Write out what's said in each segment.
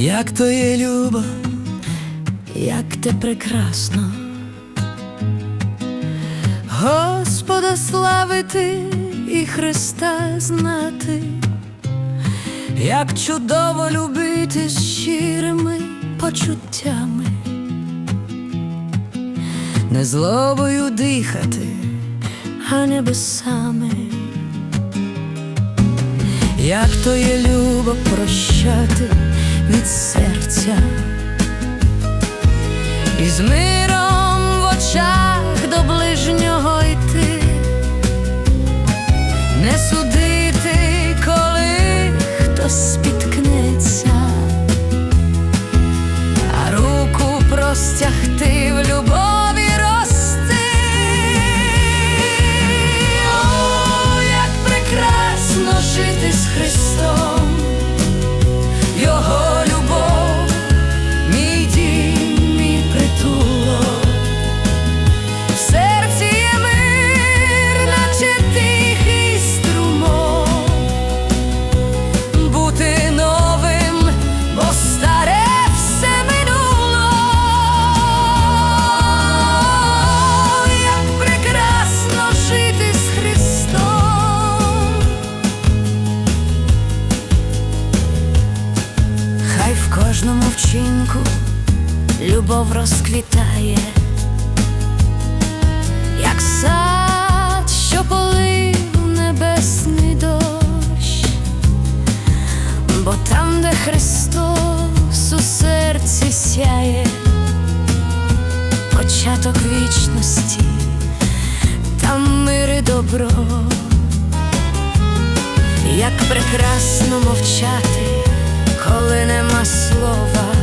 як то є любов, як те прекрасно. Господа славити і Христа знати, як чудово любити з щирими почуттями, не злобою дихати, а небесами. Як то є любо прощати від серця, і з кожному вчинку любов розквітає. Як сад, що полив небесний дощ, бо там, де Христос у серці сяє, початок вічності, там мир і добро, як прекрасно мовчати, коли нема слова.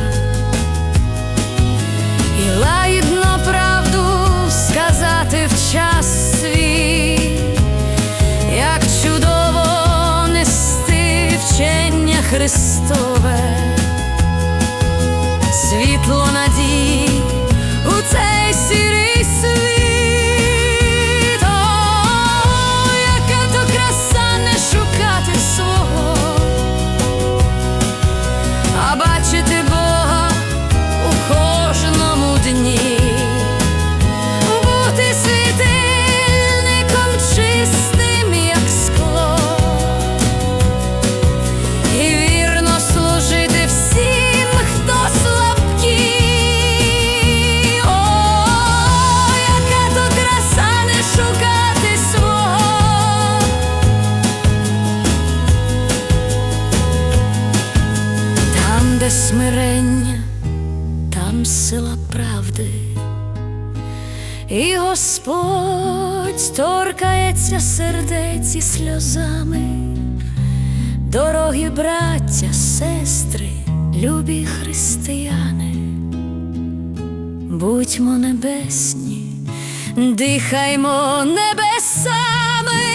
І лагідно правду сказати в час свій, як чудово нести вчення Христове, сила правди, і Господь торкається сердець і сльозами, дорогі браття, сестри, любі християни, будьмо небесні, дихаймо небесами.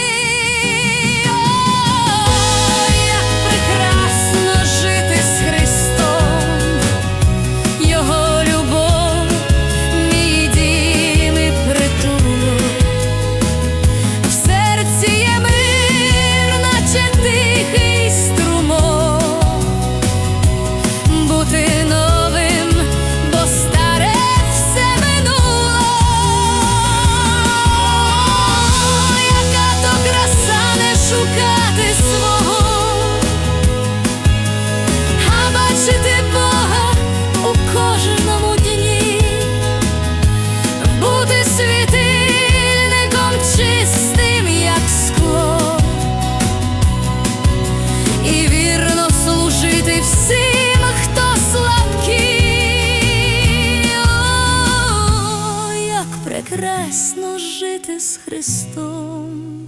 Прекрасно жити з Христом,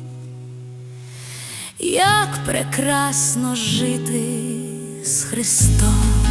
як прекрасно жити з Христом.